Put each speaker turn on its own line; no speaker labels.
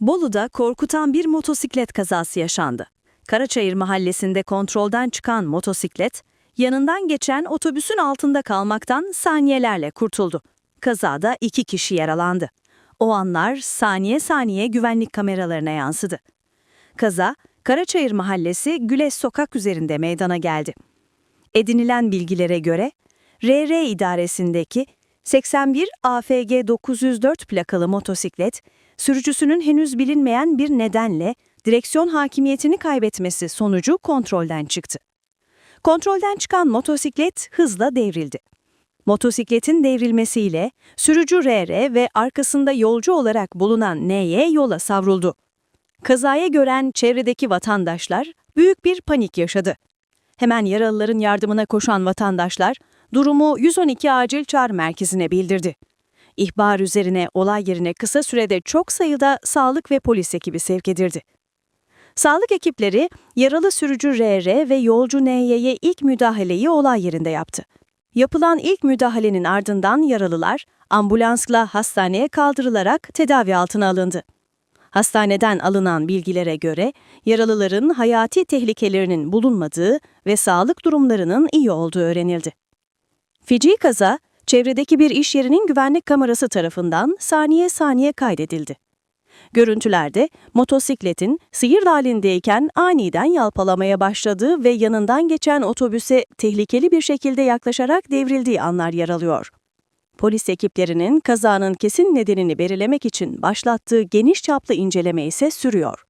Bolu'da korkutan bir motosiklet kazası yaşandı. Karaçayır mahallesinde kontrolden çıkan motosiklet, yanından geçen otobüsün altında kalmaktan saniyelerle kurtuldu. Kazada iki kişi yaralandı. O anlar saniye saniye güvenlik kameralarına yansıdı. Kaza, Karaçayır mahallesi Güles sokak üzerinde meydana geldi. Edinilen bilgilere göre, RR idaresindeki 81 AFG 904 plakalı motosiklet, sürücüsünün henüz bilinmeyen bir nedenle direksiyon hakimiyetini kaybetmesi sonucu kontrolden çıktı. Kontrolden çıkan motosiklet hızla devrildi. Motosikletin devrilmesiyle sürücü RR ve arkasında yolcu olarak bulunan NY yola savruldu. Kazayı gören çevredeki vatandaşlar büyük bir panik yaşadı. Hemen yaralıların yardımına koşan vatandaşlar durumu 112 acil çağrı merkezine bildirdi. İhbar üzerine olay yerine kısa sürede çok sayıda sağlık ve polis ekibi sevk edildi. Sağlık ekipleri yaralı sürücü RR ve yolcu NY'ye ilk müdahaleyi olay yerinde yaptı. Yapılan ilk müdahalenin ardından yaralılar ambulansla hastaneye kaldırılarak tedavi altına alındı. Hastaneden alınan bilgilere göre yaralıların hayati tehlikelerinin bulunmadığı ve sağlık durumlarının iyi olduğu öğrenildi. Feci kaza, çevredeki bir iş yerinin güvenlik kamerası tarafından saniye saniye kaydedildi. Görüntülerde motosikletin sıyır halindeyken aniden yalpalamaya başladığı ve yanından geçen otobüse tehlikeli bir şekilde yaklaşarak devrildiği anlar yer alıyor. Polis ekiplerinin kazanın kesin nedenini belirlemek için başlattığı geniş çaplı inceleme ise sürüyor.